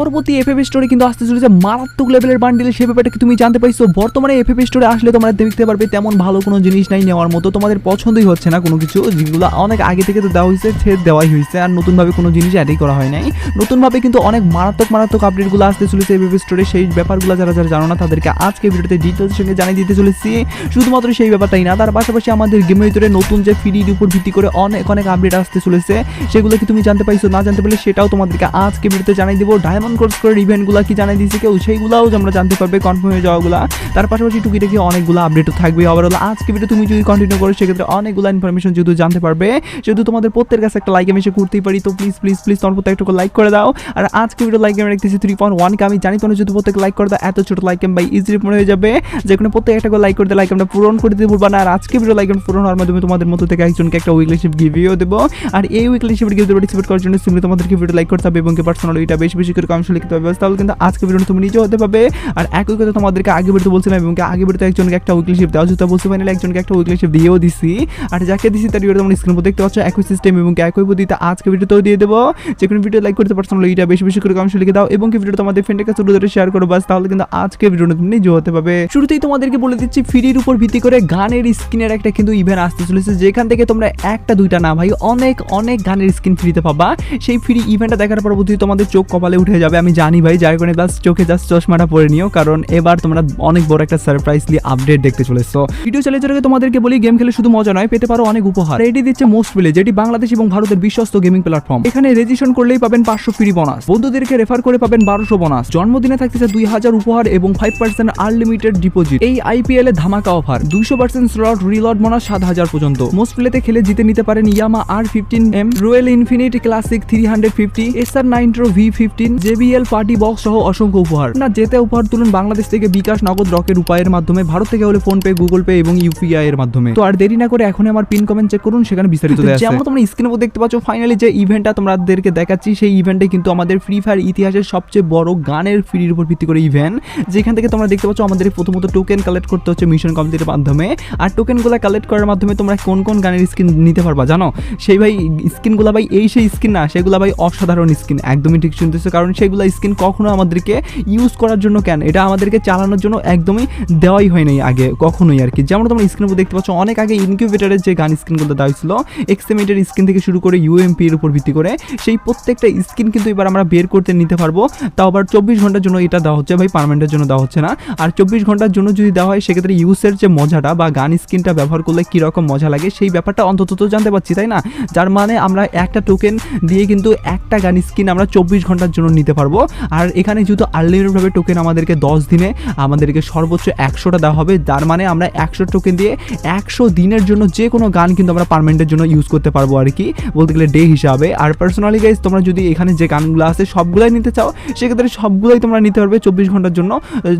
পরবর্তী এফএফ স্টোরে কিন্তু আসতে চলেছে। মারাত্মক লেভেলের বান্ডিল সেই ব্যাপারটা তুমি জানতে পাইছো বর্তমানে এফএফ স্টোরে আসলে তোমরা দেখতে পারবে, তেমন ভালো কোনো জিনিস নাই নেওয়ার মতো। তোমাদের পছন্দই হচ্ছে না কোনো কিছু। যেগুলো অনেক আগে থেকে তো দেওয়া হয়েছে সে দেওয়াই হয়েছে। আর নতুনভাবে কোনো জিনিস অ্যাডই করা হয় নাই। নতুনভাবে কিন্তু অনেক মারাত্মক মারাত্মক আপডেটগুলো আসতে চলেছে এফএফ স্টোরে সেই ব্যাপারগুলো যারা যারা জানো না, তাদেরকে আজকে ভিডিওতে ডিটেলসের সঙ্গে জানিয়ে দিতে চলেছি। শুধুমাত্র সেই ব্যাপারটাই না, তার পাশাপাশি আমাদের গেমের ভিতরে নতুন যে ফ্রির উপর ভিত্তি করে অনেক অনেক আপডেট আসতে চলেছে। সেগুলো কি তুমি জানতে পাইছো? না জানতে পারলে সেটাও তোমাদেরকে আজকে ভিডিওতে জানিয়ে দিব। ডায়মন্ড কোর্স করে ইভেন্টগুলো কি জানিয়ে দিয়েছে কেউ? সেইগুলোও আমরা জানতে পারবে কনফার্ম হয়ে যাওয়াগুলো। তার পাশাপাশি টুকিটাকি অনেকগুলো আপডেটও থাকবে। হলো আজকে ভিডিও তুমি যদি কন্টিনিউ করো, সেক্ষেত্রে অনেকগুলো ইনফরমেশন যেহেতু জানতে পারবে যেহেতু তোমাদের প্রত্যেকের কাছে একটা লাইক আমি এসে করতেই পারি। তো প্লিজ প্লিজ প্লিজ তোমার প্রত্যেক একটা লাইক করে দাও। আর আজকে ভিডিও লাইক আমি রাখতেছি থ্রি পয়েন্ট ওয়ানকে আমি জানি তোমরা যদি প্রত্যেক লাইক করে দাও, এত ছোট লাইক এম বাই ইজিলি মনে হয়ে যাবে। যে কোনো প্রত্যেক একটা লাইক করতে লাইক আমরা পূরণ করে দিতে ভুলবা না। আর আজকে ভিডিও লাইক পূরণ হওয়ার মাধ্যমে তোমাদের মধ্যে থেকে একজনকে একটা উইকলি শিপ গিভিও দেবো। আর এই উইকলি শিপের গিফট পার্টিসিপেট করার জন্য সিম্পলি তোমাদেরকে ভিডিও লাইক করতে হবে এবং পার্সোনাল এটা বেশি বেশি করে কমেন্ট লিখতে হবে। তাহলে কিন্তু আজকে ভিডিও তুমি নিজেও হতে পারবে। আর একই কথা তোমাদেরকে আগে ভিডিও বলছিলাম এবং আগে ভিডিওতে একজনকে একটা উইকলি শিপ দেওয়া যেটা বলতে পারি একজনকে একটা উইকলি শিপ দিয়েও দিছি। আর যাকে দিছি তার ভিডিও তোমরা স্ক্রিন দেখতে পাচ্ছ। একই সিস্টেম এবং একই পদ্ধতিতে আজকে ভিডিওতেও দিয়ে দেবো। যে কোনো ভিডিও লাইক করতে পার্সোনাল এটা বেশি বেশি করে কমেন্ট লিখে দাও। এবং কি ভিডিও তোমাদের ফ্রেন্ডের কাছে ধরে শেয়ার করো। বাস তাহলে কিন্তু আজকে ভিডিওটা তুমি নিজেও হতে পারবে। শুরুতেই তোমাদেরকে বলে দিচ্ছি ফ্রির উপর ভিত্তি করে গানের স্কিনের একটা কিন্তু ইভেন্ট আসতে চলেছে। যেখান থেকে তোমরা একটা, দুইটা না ভাই, অনেক অনেক গানের স্কিন ফ্রিতে পাবা। সেই ফ্রি ইভেন্টটা দেখার পরবর্তী তোমাদের চোখ কপালে উঠে যাবে, আমি জানি ভাই, যার কারণে বাস চোখে জাস্ট চশমাটা পরে নিও, কারণ এবার তোমরা অনেক বড় একটা সারপ্রাইজলি আপডেট দেখতে চলেছো। ভিডিও চলে তোমাদেরকে বলি গেম খেলে শুধু মজা নয়, পেতে পারো অনেক উপহার। এটি দিচ্ছে মোস্ট প্লে যেটি বাংলাদেশ এবং ভারতের বিশ্বস্ত গেমিং প্ল্যাটফর্ম এখানে রেজিস্ট্রেশন করলেই পাবেন পাঁচশো ফ্রি বোনাস বন্ধুদেরকে রেফার করে পাবেন বারোশো বোনাস জন্মদিনে থাকতেছে দুই হাজার উপহার এবং ফাইভ পার্সেন্ট আনলিমিটেড ডিপোজিট এই আইপিএল এ ধামাকা অফার দুইশো পার্সেন্ট স্লট রিলট বোনাস সাত হাজার পর্যন্ত। মোস্ট প্লেতে খেলে জিতে নিতে পারেন Yamaha R fifteen M Royal Enfield Classic three hundred fifty S SR নাইনট্রো V fifteen JBL party box সহ অসংখ্য উপহার। না যেতে উপহার তুলুন বাংলাদেশ থেকে বিকাশ নগদ রকের উপায়ের মাধ্যমে। ভারত থেকে হলে ফোন পে গুগল পে এবং ইউপিআই এর মাধ্যমে। তো আর দেরি না করে এখন আমার পিন কমেন্ট চেক করুন, সেখানে বিস্তারিত যেমন তোমরা স্ক্রিনে দেখতে পাচ্ছ ফাইনালি যে ইভেন্টটা তোমাদেরকে দেখাচ্ছি, সেই ইভেন্টে কিন্তু আমাদের ফ্রি ফায়ার ইতিহাসের সবচেয়ে বড় গানের ফ্রির উপর ভিত্তি করে ইভেন্ট যেখান থেকে তোমরা দেখতে পাচ্ছ, আমাদের প্রথমত টোকেন কালেক্ট করতে হচ্ছে মিশন কমপ্লিটের মাধ্যমে। আর টোকেনগুলো কালেক্ট করার মাধ্যমে তোমরা কোন কোন গানের স্কিন নিতে পারবা, জানো? সেই ভাই স্কিনগুলো ভাই, এই সেই স্কিন না, সেগুলো ভাই অসাধারণ স্কিন একদমই ঠিক শুনতেছো। কারণ সেগুলো স্কিন কখনো আমাদেরকে ইউজ করার জন্য কেন? এটা আমাদেরকে চালানোর জন্য একদমই দেওয়াই হয় নাই আগে, কখনোই আর কি। যেমন তোমরা স্ক্রিনের উপর দেখতে পাচ্ছ, অনেক আগে ইনকিউবেটারের যে গান স্কিনগুলো দেওয়া হয়েছিল এক্সএমিটের স্ক্রিন থেকে শুরু করে ইউএমপি এর উপর ভিত্তি করে, সেই প্রত্যেকটা স্কিন কিন্তু এবার আমরা বের করতে নিতে পারব। তাও আবার চব্বিশ ঘণ্টার জন্য এটা দেওয়া হচ্ছে ভাই পারমানেন্টের জন্য দেওয়া হচ্ছে না। আর চব্বিশ ঘণ্টার জন্য যদি দেওয়া হয়, সেক্ষেত্রে ইউসের যে মজাটা বা গান স্কিনটা ব্যবহার করলে কীরকম মজা লাগে, সেই ব্যাপারটা অন্তত তো জানতে পারছি, তাই না? যার মানে আমরা একটা টোকেন দিয়ে কিন্তু একটা গান স্কিন আমরা চব্বিশ ঘণ্টার জন্য নিতে পারব। আর এখানে যেহেতু আনলিমিটেডভাবে টোকেন আমাদেরকে দশ দিনে, আমাদেরকে সর্বোচ্চ একশোটা দেওয়া হবে। যার মানে আমরা একশো টোকেন দিয়ে একশো দিনের জন্য যে কোনো গান কিন্তু আমরা পারমানেন্টের জন্য ইউজ করতে পারব আর কি, বলতে গেলে ডে হিসাবে। আর পার্সোনালি গাইজ তোমরা যদি এখানে যে গানগুলো আছে সবগুলাই নিতে চাও, সেক্ষেত্রে সবগুলোই তোমরা নিতে পারবে চব্বিশ ঘণ্টার জন্য।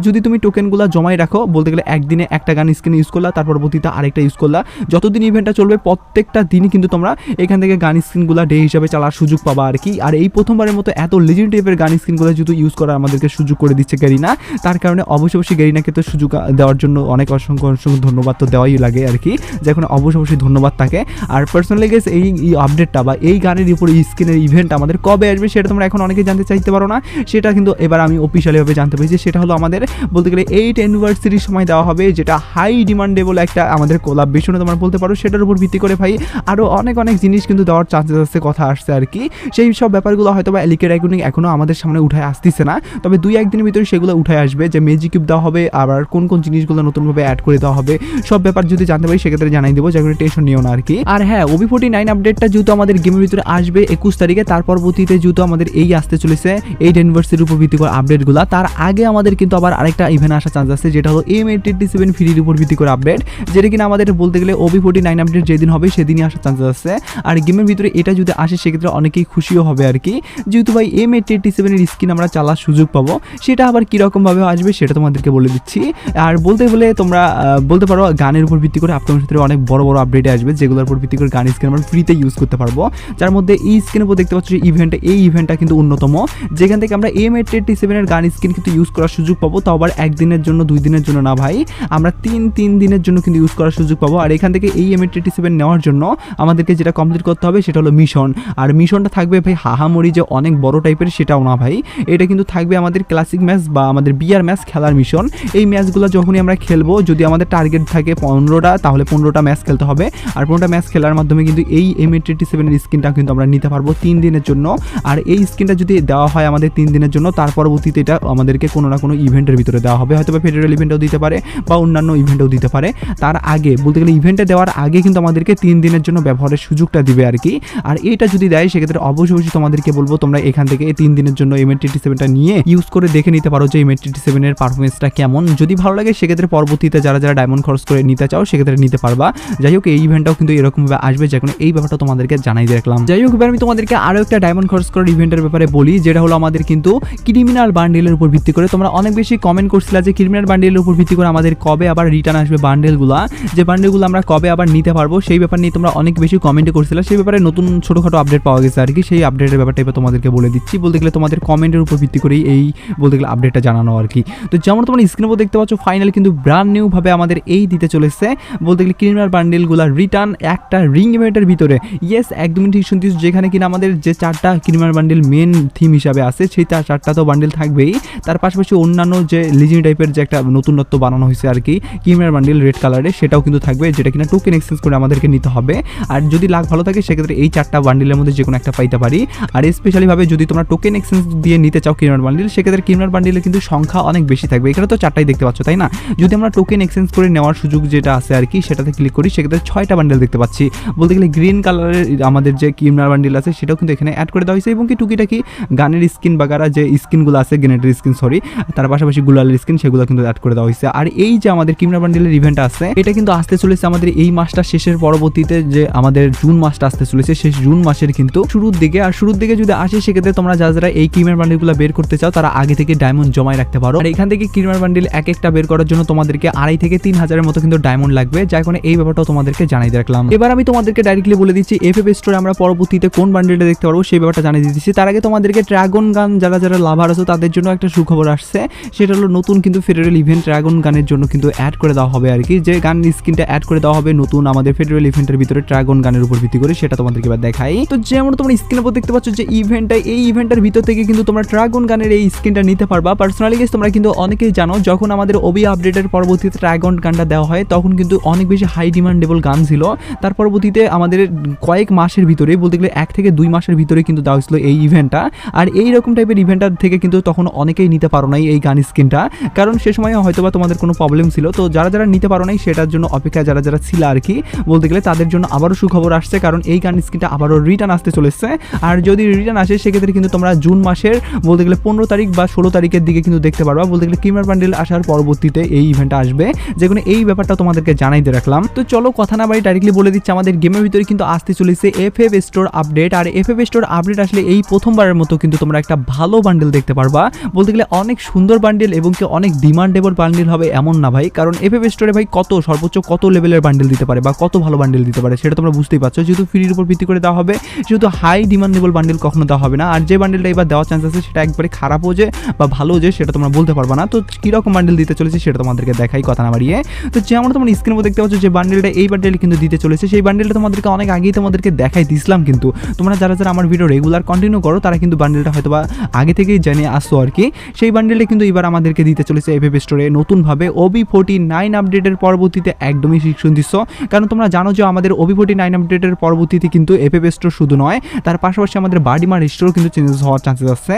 যদি তুমি টোকেনগুলো জমাই রাখো, বলতে গেলে একদিনে একটা গান স্ক্রিন ইউজ করলা, তার পরবর্তীতে আরেকটা ইউজ করলা। যতদিন ইভেন্টটা চলবে, প্রত্যেকটা দিনই কিন্তু তোমরা এখান থেকে গান স্ক্রিনগুলো ডে হিসাবে চালার সুযোগ পাবা আর কি। আর এই প্রথমবারের মতো এত লেজেন্ড টাইপের গান স্ক্রিনগুলো যেহেতু ইউজ করা আমাদেরকে সুযোগ করে দিচ্ছে গেরিনা তার কারণে অবশ্যই অবশ্যই গেরিনাকে তো সুযোগ দেওয়ার জন্য অনেক অসংখ্য অসংখ্য ধন্যবাদ তো দেওয়াই লাগে আর কি যখন অবশ্যই অবশ্যই ধন্যবাদ তাকে। আর পার্সোনালি গেস এই আপডেটটা বা এই গানের উপর স্ক্রিনের ইভেন্ট আমাদের কবে আসবে সেটা তোমরা এখন অনেকে জানতে চাইতে পারো না। সেটা কিন্তু এবার আমি অফিসিয়ালিভাবে জানতে পেরেছি। সেটা হলো আমাদের, বলতে গেলে এইট অ্যানিভার্সারির সময় দেওয়া হবে, যেটা হাই ডিমান্ডেবল একটা আমাদের কোলাবরেশনে তোমরা বলতে পারো। সেটার উপর ভিত্তি করে ভাই আরও অনেক অনেক জিনিস কিন্তু দেওয়ার চান্সেস আছে, কথা আসছে আর কি সেই সব ব্যাপারগুলো হয়তো বা এলিকের আইকনিক এখনও আমাদের সামনে উঠায় আসতেছে না। তবে দুই একদিনের ভিতরে সেগুলো উঠে আসবে। যে মেজিক কিউব দেওয়া হবে, আবার কোন কোন জিনিসগুলো নতুনভাবে অ্যাড করে দেওয়া হবে, সব ব্যাপার যদি জানতে পারি, সেক্ষেত্রে জানাই দেবো। যেগুলো টেনশন নিও না আর কি। আর হ্যাঁ ওবি ফোর্টি নাইন আপডেটটা যেহেতু আমাদের গেমের ভিতরে আসবে একুশ তারিখে, তার পরবর্তীতে যেহেতু আমাদের এই আসতে চলেছে এইট ইউনিভার্সিটির উপর ভিত্তি করে আপডেটগুলো তার আগে আমাদের কিন্তু আবার আরেকটা ইভেন্ট আসার চান্স আছে, যেটা হলো এম এইটি সেভেন ফ্রির উপর ভিত্তি করে আপডেট যেটা কিনা আমাদের বলতে গেলে ওবি ফোর্টি নাইন আপডেট যেদিন হবে, সেদিনই আসার চান্স আছে। আর গেমের ভিতরে এটা যদি আসে, সেক্ষেত্রে অনেকেই খুশিও হবে আর কি। যেহেতু ভাই এম এইটি এইটি সেভেনের স্কিন আমরা চালার সুযোগ পাবো। সেটা আবার কীরকমভাবে আসবে সেটা তোমাদেরকে বলে দিচ্ছি। আর বলতে বলে তোমরা বলতে পারো গানের উপর ভিত্তি করে আপকামিং ক্ষেত্রে অনেক বড় বড় আপডেট আসবে, যেগুলোর উপর ভিত্তি করে গান স্কিন আমরা ফ্রিতে ইউজ করতে পারব। যার মধ্যে এই স্ক্রিনের উপর দেখতে পাচ্ছ যে ইভেন্টে এই ইভেন্টটা কিন্তু অন্যতম। যেখান থেকে আমরা এম এইট এইটটি সেভেনের গান স্কিন কিন্তু ইউজ করার সুযোগ পাবো, তাও আবার একদিনের জন্য, দুই দিনের জন্য না ভাই। আমরা তিন তিন দিনের জন্য কিন্তু ইউজ করার সুযোগ পাবো। আর এখান থেকে এই এম এইট এইটটি সেভেন নেওয়ার জন্য আমাদেরকে যেটা কমপ্লিট করতে হবে সেটা হলো মিশন আর মিশনটা থাকবে ভাই হাহামরি যে অনেক বড় টাইপের সেটাও না ভাই। এটা কিন্তু থাকবে আমাদের ক্লাসিক ম্যাচ বা আমাদের বিয়ার ম্যাচ খেলার মিশন এই ম্যাচগুলো যখনই আমরা খেলব, যদি আমাদের টার্গেট থাকে পনেরোটা, তাহলে পনেরোটা ম্যাচ খেলতে হবে। আর পনেরোটা ম্যাচ খেলার মাধ্যমে কিন্তু এই এম এ টোয়েন্টি সেভেনের স্কিনটা কিন্তু আমরা নিতে পারব তিন দিনের জন্য। আর এই স্কিনটা যদি দেওয়া হয় আমাদের তিন দিনের জন্য, তার পরবর্তীতে এটা আমাদেরকে কোনো না কোনো ইভেন্টের ভিতরে দেওয়া হবে। হয়তো বা ফেডারেল ইভেন্টও দিতে পারে বা অন্যান্য ইভেন্টও দিতে পারে। তার আগে, বলতে গেলে ইভেন্টে দেওয়ার আগে কিন্তু আমাদেরকে তিন দিনের জন্য ব্যবহারের সুযোগটা দিবে আর কি। আর এটা যদি দেয়, সেক্ষেত্রে অবশ্যই তোমাদেরকে বলব, তোমরা এখান থেকে এই তিন দিনের জন্য এম টোয়েন্টি সেভেনটা নিয়ে ইউজ করে দেখে নিতে পারো যে এম টোয়েন্টি সেভেনের পারফরমেন্সটা কেমন। যদি ভালো লাগে, সেক্ষেত্রে পরবর্তীতে যারা যারা ডায়মন্ড খরচ করে নিতে চাও, সেক্ষেত্রে নিতে পারবা। যাই হোক, এই ইভেন্টটাও কিন্তু এরকমভাবে আসবে, যে এই ব্যাপারটা তোমাদেরকে জানাই দিয়ে রাখলাম যাই হোক, এবার আমি তোমাদেরকে আরও একটা ডায়মন্ড খরচ করার ইভেন্টের ব্যাপারে বলি, যেটা হলো আমাদের কিন্তু ক্রিমিনাল বান্ডেলের উপর ভিত্তি করে। তোমরা অনেক বেশি কমেন্ট করছিলা যে ক্রিমিনাল বান্ডেলের উপর ভিত্তি করে আমাদের কবে আবার রিটার্ন আসবে বান্ডেলগুলো যে বান্ডেলগুলো আমরা কবে আবার নিতে পারব, সেই ব্যাপার নিয়ে তোমরা অনেক বেশি কমেন্ট করছিলা। সেই ব্যাপারে নতুন ছোটোখাটো আপডেট পাওয়া গেছে আর কি, সেই আপডেটের ব্যাপারটা এবার তোমাদেরকে বলে দিচ্ছি। বলতে গেলে তোমাদের কমেন্টের উপর ভিত্তি করেই এই বলতে গেলে আপডেটটা জানানো আর কি। তো যেমন তোমরা স্ক্রিনের উপর দেখতে পাচ্ছ ফাইনাল কিন্তু ব্র্যান্ড নিউ ভাবে আমাদের এই দিতে চলেছে। বলতে গেলে ক্রিমিনাল বান্ডেলগুলো রিটার্ন একটা রিং ইভেন্টের ভিতরে। ইয়েস একদমই ঠিক শুনছিস যেখানে কিনা আমাদের যে চারটা ক্রিমিনাল বান্ডেল মেন থিম হিসাবে আছে, সেই তার চারটা তো বান্ডেল থাকবেই। তার পাশাপাশি অন্যান্য যে লিজিং টাইপের যে একটা নতুনত্ব বানানো হয়েছে আর কি ক্রিমিনাল বান্ডেল রেড কালারে সেটাও কিন্তু থাকবে, যেটা কিনা টোকেন এক্সচেঞ্জ করে আমাদেরকে নিতে হবে। আর যদি লাখ ভালো থাকে, সেক্ষেত্রে এই চারটা বান্ডেলের মধ্যে যে কোনো একটা পাইতে পারি। আর স্পেশালিভাবে যদি তোমরা টোকেন এক্সচেঞ্জ দিয়ে নিতে চাও ক্রিমিনাল বান্ডিল, সেক্ষেত্রে ক্রিমিনাল বান্ডেলের কিন্তু সংখ্যা অনেক বেশি থাকবে। এখানে তো চারটাই দেখতে পাচ্ছ, তাই না? যদি আমরা টোকেন এক্সচেঞ্জ করে নেওয়ার সুযোগ যেটা আছে আর কি, সেটাতে ক্লিক করি, সেক্ষেত্রে ছয়টা বান্ডেল দেখতে পাচ্ছি। বলতে গেলে গ্রিন কালারের আমাদের যে ক্রিমিনাল বান্ডিল আছে, সেটাও কিন্তু এখানে অ্যাড করে দেওয়া হয়েছে। এবং কি টুকিটাকি গানের স্কিন বাগারা যে স্কিনগুলো আছে গ্রেনেডের স্কিন সরি তার পাশাপাশি গুলালের স্কিন সেগুলো কিন্তু অ্যাড করে দেওয়া হয়েছে। আর এই যে আমাদের ক্রিমিনাল বান্ডিলের ইভেন্ট আছে, এটা কিন্তু আসতে চলেছে আমাদের এই মাসটা শেষের পরবর্তীতে যে আমাদের জুন মাসটা আসতে চলেছে, শেষ জুন মাসের কিন্তু শুরুর দিকে। আর শুরুর দিকে যদি আসে, সেক্ষেত্রে তোমরা যারা যারা এই ক্রিমিনাল বান্ডেলগুলো বের করতে চাও, তারা আগে থেকে ডায়মন্ড জমায় রাখতে পারো। আর এখান থেকে ক্রিমিনাল বান্ডিল এক একটা বের করার জন্য তোমাদেরকে আড়াই থেকে তিন হাজারের মতো কিন্তু ডায়মন্ড লাগবে, যার কারণে এই ব্যাপারটাও তোমাদেরকে জানাই রাখলাম। এবার আমি তোমাদেরকে ডাইরেক্টলি বলে দিচ্ছি এফ এফ স্টোরে আমরা পরবর্তীতে কোন বান্ডিলটা দেখতে পারব সেই ব্যাপারটা জানিয়ে দিচ্ছি। তার আগে তোমাদেরকে ড্রাগন গান যারা যারা লাভার আছে, তাদের জন্য একটা সুখবর আসছে। সেটা হলো নতুন কিন্তু ফেডারেল ইভেন্ট ড্রাগন গানের জন্য কিন্তু অ্যাড করে দেওয়া হবে আর কি যে গান স্কিনটা অ্যাড করে দেওয়া হবে নতুন আমাদের ফেডারেল ইভেন্টের ভিতরে ড্রাগন গানের উপর ভিত্তি করে, সেটা তোমাদেরকে এবার দেখাই। তো যেমন তোমরা স্ক্রিনের উপর দেখতে পাচ্ছ যে ইভেন্টটা এই ইভেন্টের ভিতর থেকে কিন্তু তোমরা ড্রাগন গানের এই স্কিনটা নিতে পারবা। পার্সোনালি গেস তোমরা কিন্তু অনেকেই জানো, যখন আমাদের ওবি আপডেটের পরবর্তীতে ড্রাগন গানটা দেওয়া হয়, তখন কিন্তু অনেক বেশি হাই ডিমান্ডেবল গান ছিল। তার পরবর্তীতে আমাদের কয়েক মাসের ভিতরে, বলতে গেলে এক থেকে দুই মাসের ভিতরে কিন্তু দেওয়া হয়েছিল এই ইভেন্টটা আর এই রকম টাইপের ইভেন্টার থেকে কিন্তু তখন অনেকেই নিতে পারো নাই এই গান স্কিনটা। কারণ সে সময় হয়তো বা তোমাদের কোনো প্রবলেম ছিল। তো যারা যারা নিতে পারো নাই, সেটার জন্য অপেক্ষা যারা যারা ছিল আর কি, বলতে গেলে তাদের জন্য আবারও সুখবর আসছে। কারণ এই গান স্কিনটা আবারও রিটার্ন আসতে চলেছে। আর যদি রিটার্ন আসে, সেক্ষেত্রে কিন্তু তোমরা জুন মাসের, বলতে গেলে পনেরো তারিখ বা ষোলো তারিখের দিকে কিন্তু দেখতে পারবা। বলতে গেলে কিমার বান্ডেল আসার পরবর্তীতে এই ইভেন্টটা আসবে। যে কোনো এই ব্যাপারটা তোমাদেরকে জানাই দিয়ে রাখলাম। তো চলো কথা না বাড়ি ডাইরেক্টলি বলে দিচ্ছি, আমাদের গেমের ভিতরে কিন্তু আসতে চলেছে এফ এফ স্টোর আপডেট আর এফ এফ স্টোর আপডেট আসলে এই প্রথমবারের মতো কিন্তু তোমরা একটা ভালো বান্ডেল দেখতে পারবা। বলতে গেলে অনেক সুন্দর বান্ডেল এবং কি অনেক ডিমান্ডেবল বান্ডেল হবে এমন না ভাই। কারণ এফ এফ স্টোরে ভাই কত, সর্বোচ্চ কত লেভেলের বান্ডেল দিতে পারে বা কত ভালো বান্ডেল দিতে পারে, সেটা তোমরা বুঝতেই পারছ। যেহেতু ফ্রির উপর ভিত্তি করে দেওয়া হবে, যেহেতু হাই ডিমান্ডেবল বান্ডেল কখনো দেওয়া হবে না। আর যে বান্ডেলটা এবার দেওয়ার চান্স আছে, সেটা একবারে খারাপও যে বা ভালো যে, সেটা তোমরা বলতে পারবা না। তো কীরকম বান্ডেল দিতে চলেছে, সেটা তোমাদেরকে দেখাই কথা না বাড়িয়ে। তো যেমন তোমরা স্ক্রিনের মধ্যে দেখতে পাচ্ছ যে বান্ডেলটা এই বান্ডেল কিন্তু দিতে চলেছে। সেই বান্ডেলটা তোমাদেরকে অনেক আগেই তোমাদেরকে দেখাই দিছিলাম কিন্তু তোমরা যারা যারা আমার ভিডিও রেগুলার কন্টিনিউ করো, তারা কিন্তু বান্ডেলটা হয়তো বা আগে থেকেই জেনে আসছো আর কি। সেই বান্ডেলটা কিন্তু এবার আমাদেরকে দিতে চলেছে এফ এফ স্টোরে নতুনভাবে ওবি ফোর্টি নাইন আপডেটের পরবর্তীতে একদমই শিক্ষণ দিচ্ছ। কারণ তোমরা জানো যে আমাদের ওবি ফোর্টি নাইন আপডেটের পরবর্তীতে কিন্তু এফ এফ স্টোর শুধু নয়, তার পাশাপাশি আমাদের বাডিমার স্টোর কিন্তু চেঞ্জেস হওয়ার চান্সেস আছে।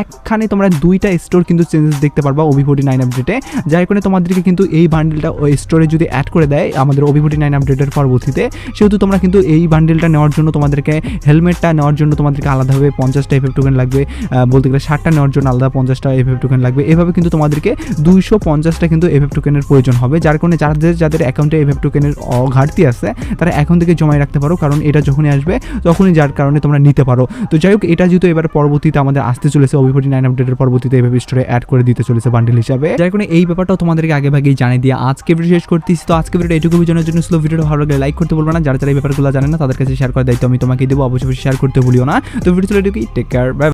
একখানে তোমরা দুইটা স্টোর কিন্তু চেঞ্জেস দেখতে পারবা ওবি ফোর্টি নাইন আপডেটে যার কারণে তোমাদেরকে কিন্তু এই বান্ডেলটা ওই স্টোরে যদি অ্যাড করে দেয় আমাদের ওবি ফোর্টি নাইন আপডেটের পরবর্তীতে, সেহেতু তোমরা কিন্তু এই বান্ডেলটা নেওয়ার জন্য তোমাদেরকে হেলমেটটা নেওয়ার জন্য তোমাদেরকে আলাদাভাবে পঞ্চাশটা এফ এফ টোকেন লাগবে বলতে গেলে ষাটটা নেওয়ার জন্য আলাদা পঞ্চাশটা এফ এফ টোকেন লাগবে। এভাবে কিন্তু তোমাদেরকে দুইশো পঞ্চাশটা কিন্তু এফ এফ টোকেনের প্রয়োজন হবে। যার কারণে যাদের যাদের অ্যাকাউন্টে এফ এফ টোকেনের ঘাটতি আছে, তারা এখন থেকে জমায় রাখতে পারো। কারণ এটা যখনই আসবে, তখনই যার কারণে তোমরা নিতে পারো। তো যাই হোক, এটা যেহেতু এবার পরবর্তীতে আমাদের আসতে চলেছে ওবি ফোর্টি নাইন আপডেটের পরবর্তীতে এভাবে স্টোরে অ্যাড করে দিতে চলেছে বান্ডেল হিসাবে। যার কারণে এই ব্যাপারটাও তোমাদেরকে আগে ভাগেই জানিয়ে দিয়ে আজকে ভিডিও শেষ করতেছি। তো আজকে ভিডিও এটুকু জানার জন্য ছিল ভিডিওটা ভালো লাগলে লাইক করতে বলব না। যারা যারা এই ব্যাপারগুলো জানে না, তাদের কাছে শেয়ার করার দায়িত্ব আমি তোমাকে দেবো। অবশ্যই শেয়ার করতে ভুলিও না। তো ভিডিও চলে টেক কেয়ার